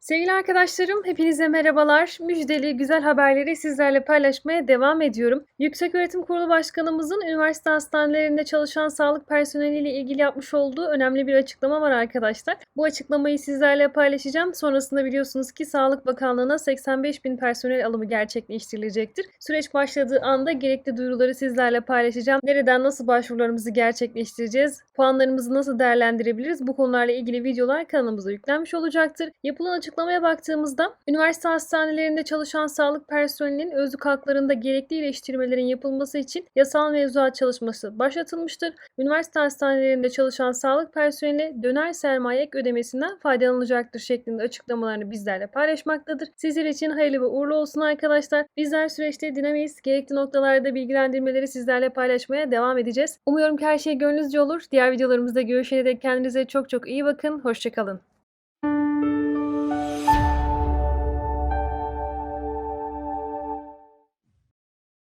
Sevgili arkadaşlarım, hepinize merhabalar. Müjdeli güzel haberleri sizlerle paylaşmaya devam ediyorum. Yükseköğretim Kurulu Başkanımızın üniversite hastanelerinde çalışan sağlık personeliyle ilgili yapmış olduğu önemli bir açıklama var arkadaşlar. Bu açıklamayı sizlerle paylaşacağım. Sonrasında biliyorsunuz ki Sağlık Bakanlığı'na 85 bin personel alımı gerçekleştirilecektir. Süreç başladığı anda gerekli duyuruları sizlerle paylaşacağım. Nereden nasıl başvurularımızı gerçekleştireceğiz? Puanlarımızı nasıl değerlendirebiliriz? Bu konularla ilgili videolar kanalımıza yüklenmiş olacaktır. Yapılan açıklamaya baktığımızda üniversite hastanelerinde çalışan sağlık personelinin özlük haklarında gerekli iyileştirmelerin yapılması için yasal mevzuat çalışması başlatılmıştır. Üniversite hastanelerinde çalışan sağlık personeli döner sermaye ek ödemesinden faydalanacaktır şeklinde açıklamalarını bizlerle paylaşmaktadır. Sizler için hayırlı ve uğurlu olsun arkadaşlar. Bizler süreçte dinamiyiz. Gerekli noktalarda bilgilendirmeleri sizlerle paylaşmaya devam edeceğiz. Umuyorum ki her şey gönlünüzce olur. Diğer videolarımızda görüşene dek kendinize çok çok iyi bakın. Hoşçakalın.